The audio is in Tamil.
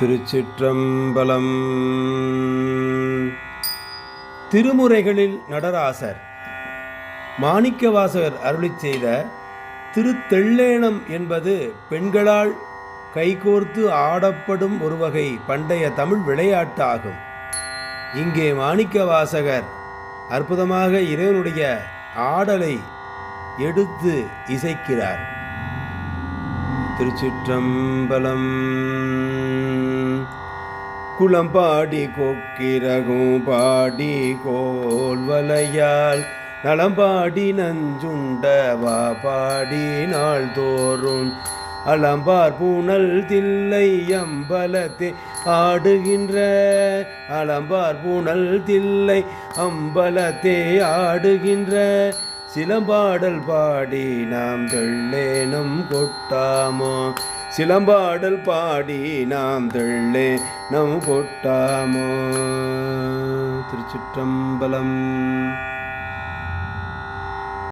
திருச்சிற்றம்பலம். திருமுறைகளில் நடராசர் மாணிக்கவாசகர் அருளிச் செய்த திருத்தெள்ளேனம் என்பது பெண்களால் கைகோர்த்து ஆடப்படும் ஒரு வகை பண்டைய தமிழ் விளையாட்டு ஆகும் இங்கே மாணிக்கவாசகர் அற்புதமாக இறைவனுடைய ஆடலை எடுத்து இசைக்கிறார். திருச்சிற்றம்பலம். குளம்பாடி கொக்கிரகும் பாடி கோல்வலையால் நலம்பாடி நஞ்சுண்டவா பாடி நாள் தோறும் அலம்பார் பூனல் தில்லை அம்பலத்தை ஆடுகின்ற. அலம்பார் பூனல் தில்லை அம்பலத்தே ஆடுகின்ற. சிலம்பாடல் பாடி நாம் தெள்ளேனம் கொட்டாமோ. சிலம்பாடல் பாடி நாம் தெள்ளே நம் பொட்டாமோ திருச்சிற்றம்பலம்.